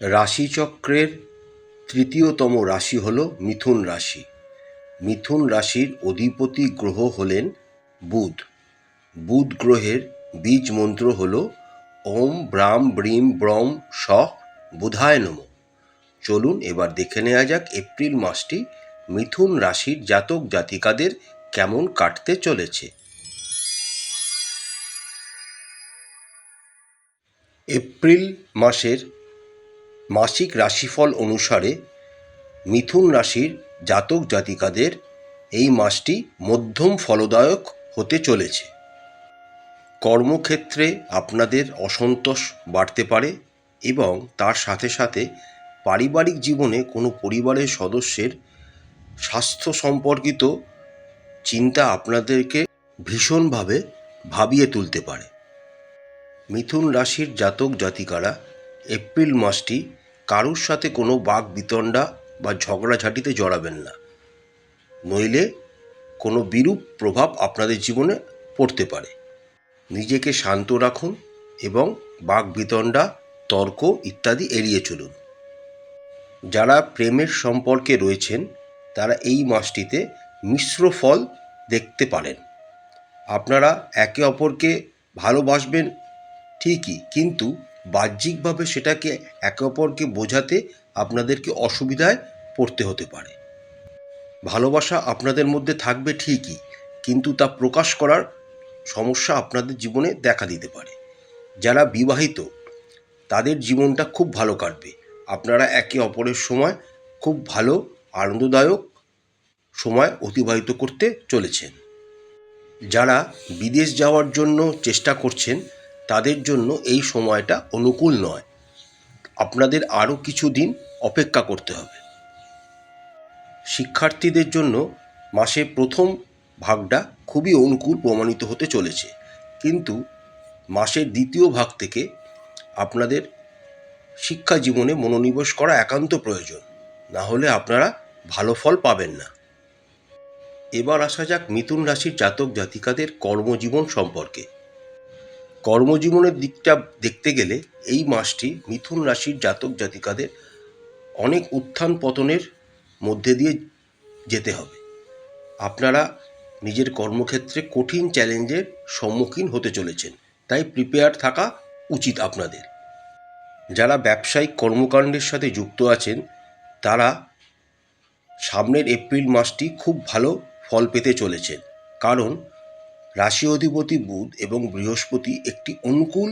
রাশিচক্রের তৃতীয়তম রাশি হল মিথুন রাশি। মিথুন রাশির অধিপতি গ্রহ হলেন বুধ। বুধ গ্রহের বীজ মন্ত্র হল ওম ব্রাম ব্রিম ব্রম স বুধায় নম। চলুন এবার দেখে নেওয়া যাক এপ্রিল মাসটি মিথুন রাশির জাতক জাতিকাদের কেমন কাটতে চলেছে। এপ্রিল মাসের মাসিক রাশিফল অনুসারে মিথুন রাশির জাতক জাতিকাদের এই মাসটি মধ্যম ফলদায়ক হতে চলেছে। কর্মক্ষেত্রে আপনাদের অসন্তোষ বাড়তে পারে এবং তার সাথে সাথে পারিবারিক জীবনে কোনো পরিবারের সদস্যের স্বাস্থ্য সম্পর্কিত চিন্তা আপনাদেরকে ভীষণভাবে ভাবিয়ে তুলতে পারে। মিথুন রাশির জাতক জাতিকারা এপ্রিল মাসটি কারুর সাথে কোনো বাক বিতণ্ডা বা ঝগড়াঝাটিতে জড়াবেন না। নইলে কোনো বিরূপ প্রভাব আপনাদের জীবনে পড়তে পারে। নিজেকে শান্ত রাখুন এবং বাক বিতণ্ডা, তর্ক ইত্যাদি এড়িয়ে চলুন। যারা প্রেমের সম্পর্কে রয়েছেন, তারা এই মাসটিতে মিশ্র ফল দেখতে পারেন। আপনারা একে অপরকে ভালোবাসবেন ঠিকই, কিন্তু বাহ্যিকভাবে সেটাকে একে অপরকে বোঝাতে আপনাদেরকে অসুবিধায় পড়তে হতে পারে। ভালোবাসা আপনাদের মধ্যে থাকবে ঠিকই, কিন্তু তা প্রকাশ করার সমস্যা আপনাদের জীবনে দেখা দিতে পারে। যারা বিবাহিত, তাদের জীবনটা খুব ভালো কাটবে। আপনারা একে অপরের সময় খুব ভালো, আনন্দদায়ক সময় অতিবাহিত করতে চলেছেন। যারা বিদেশ যাওয়ার জন্য চেষ্টা করছেন তাদের জন্য এই সময়টা অনুকূল নয়। আপনাদের আরও কিছু দিন অপেক্ষা করতে হবে। শিক্ষার্থীদের জন্য মাসে প্রথম ভাগটা খুবই অনুকূল প্রমাণিত হতে চলেছে। কিন্তু মাসের দ্বিতীয় ভাগ থেকে আপনাদের শিক্ষা জীবনে মনোনিবেশ করা একান্ত প্রয়োজন। না হলে আপনারা ভালো ফল পাবেন না। এবার আসা যাক মিথুন রাশির জাতক জাতিকাদের কর্মজীবন সম্পর্কে। কর্মজীবনের দিকটা দেখতে গেলে এই মাসটি মিথুন রাশির জাতক জাতিকাদের অনেক উত্থান পতনের মধ্যে দিয়ে যেতে হবে। আপনারা নিজের কর্মক্ষেত্রে কঠিন চ্যালেঞ্জের সম্মুখীন হতে চলেছেন, তাই প্রিপেয়ার থাকা উচিত আপনাদের। যারা ব্যবসায়িক কর্মকাণ্ডের সাথে যুক্ত আছেন, তারা সামনের এপ্রিল মাসটি খুব ভালো ফল পেতে চলেছেন। কারণ রাশি অধিপতি বুধ এবং বৃহস্পতি একটি অনুকূল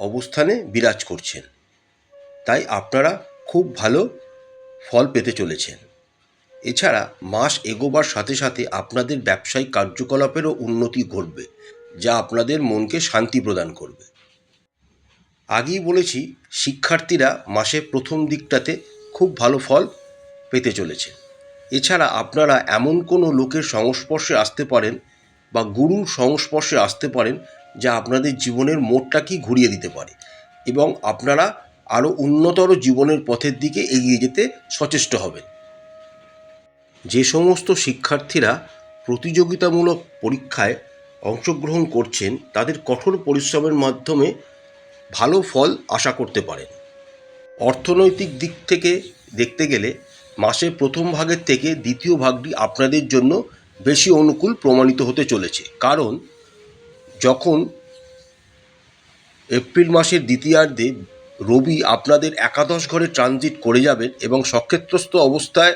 অবস্থানে বিরাজ করছেন। তাই আপনারা খুব ভালো ফল পেতে চলেছেন। এছাড়া মাস এগোবার সাথে সাথে আপনাদের ব্যবসায়িক কার্যকলাপেরও উন্নতি ঘটবে, যা আপনাদের মনকে শান্তি প্রদান করবে। আগেই বলেছি, শিক্ষার্থীরা মাসে প্রথম দিকটাতে খুব ভালো ফল পেতে চলেছে এছাড়া আপনারা এমন কোনো লোকের সংস্পর্শে আসতে পারেন বা গুরুর সংস্পর্শে আসতে পারেন যা আপনাদের জীবনের মোড়টাকেই ঘুরিয়ে দিতে পারে এবং আপনারা আরও উন্নতর জীবনের পথের দিকে এগিয়ে যেতে সচেষ্ট হবেন। যে সমস্ত শিক্ষার্থীরা প্রতিযোগিতামূলক পরীক্ষায় অংশগ্রহণ করছেন, তাদের কঠোর পরিশ্রমের মাধ্যমে ভালো ফল আশা করতে পারেন। অর্থনৈতিক দিক থেকে দেখতে গেলে, মাসের প্রথম ভাগের থেকে দ্বিতীয় ভাগটি আপনাদের জন্য বেশি অনুকূল প্রমাণিত হতে চলেছে। কারণ, যখন এপ্রিল মাসের দ্বিতীয়ার্ধে রবি আপনাদের একাদশ ঘরে ট্রানজিট করে যাবেন এবং সক্ষেত্রস্থ অবস্থায়,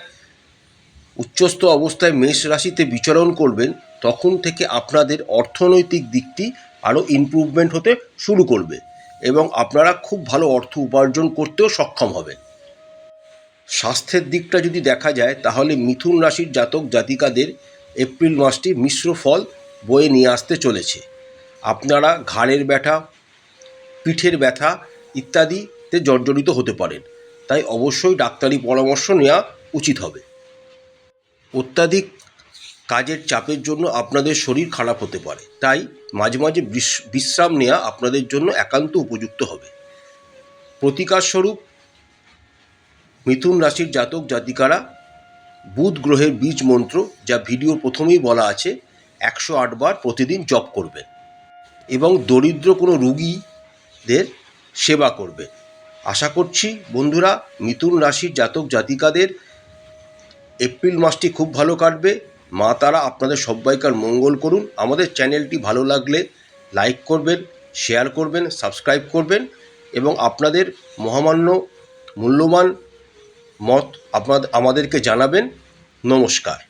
উচ্চস্থ অবস্থায় মেষ রাশিতে বিচরণ করবেন, তখন থেকে আপনাদের অর্থনৈতিক দিকটি আরও ইমপ্রুভমেন্ট হতে শুরু করবে এবং আপনারা খুব ভালো অর্থ উপার্জন করতেও সক্ষম হবেন। স্বাস্থ্যের দিকটা যদি দেখা যায়, তাহলে মিথুন রাশির জাতক জাতিকাদের এপ্রিল মাসটি মিশ্র ফল বয়ে নিয়ে আসতে চলেছে। আপনারা ঘাড়ের ব্যথা, পিঠের ব্যথা ইত্যাদিতে জর্জরিত হতে পারেন। তাই অবশ্যই ডাক্তারি পরামর্শ নেওয়া উচিত হবে। অত্যাধিক কাজের চাপের জন্য আপনাদের শরীর খারাপ হতে পারে। তাই মাঝে মাঝে বিশ- বিশ্রাম নেওয়া আপনাদের জন্য একান্ত উপযুক্ত হবে। প্রতিকারস্বরূপ মিথুন রাশির জাতক জাতিকারা বুধ গ্রহের বীজ মন্ত্র যা ভিডিও প্রথমেই বলা আছে, একশো আটবার প্রতিদিন জপ করবে এবং দরিদ্র কোনো রুগীদের সেবা করবে। আশা করছি বন্ধুরা, মিথুন রাশির জাতক জাতিকাদের এপ্রিল মাসটি খুব ভালো কাটবে। মা তারা আপনাদের সবাইকার মঙ্গল করুন। আমাদের চ্যানেলটি ভালো লাগলে লাইক করবেন, শেয়ার করবেন, সাবস্ক্রাইব করবেন এবং আপনাদের মহামান্য, মূল্যবান মত আপনাদের আমাদেরকে জানাবেন। নমস্কার।